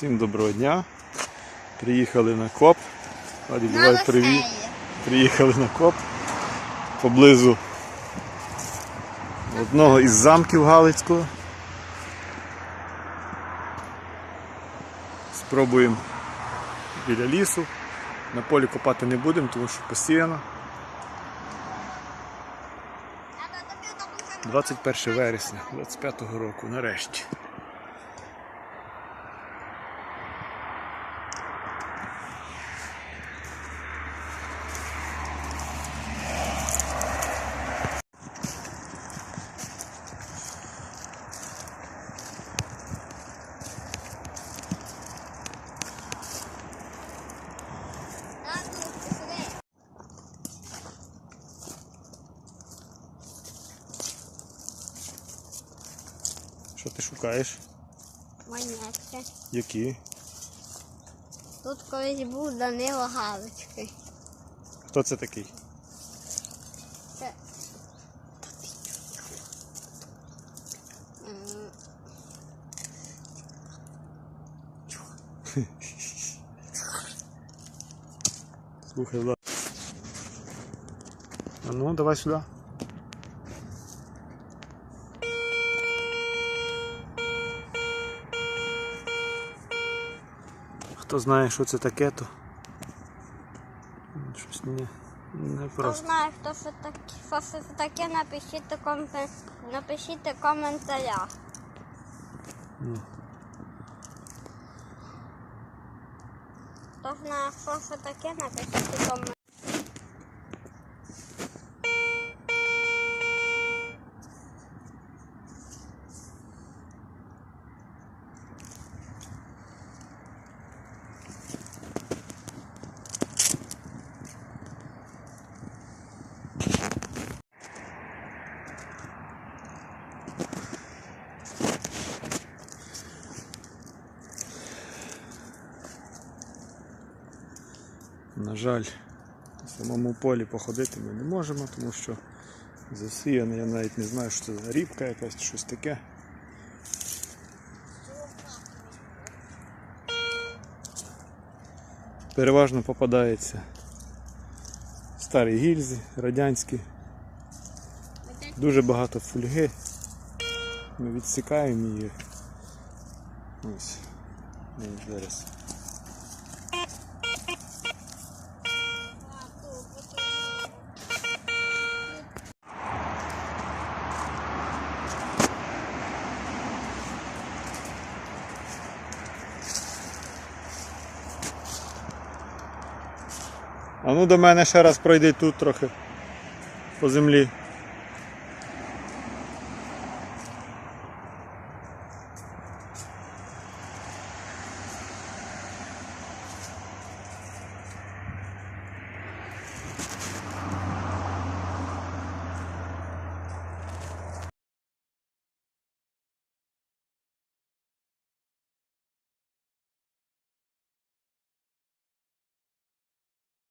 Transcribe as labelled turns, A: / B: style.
A: Всім доброго дня. Приїхали на коп. Вадик, давай привіт. Приїхали на коп поблизу одного із замків Галицького. Спробуємо біля лісу. На полі копати не будемо, тому що посіяно. 21 вересня 25-го року, нарешті. Що ти шукаєш?
B: Монетки.
A: Які?
B: Тут колись був Данило Галицький.
A: Хто це такий?
B: Це.
A: Слухай, Влад. А ну, давай сюди. Хто знає, що це таке, то щось не, не
B: Хто знає, хто що таке, що це таке, напишіть, у компе- напишіть коментаря. коментарях.
A: Ну.
B: Хто знає, що це таке, напишіть коментарях.
A: На жаль, на самому полі походити ми не можемо, тому що засіяне, я навіть не знаю, що це за рібка якась щось таке. Переважно попадається старі гільзи, радянські, дуже багато фольги. Ми відсікаємо її. Ось. Зараз. А ну до мене ще раз пройди тут трохи по землі.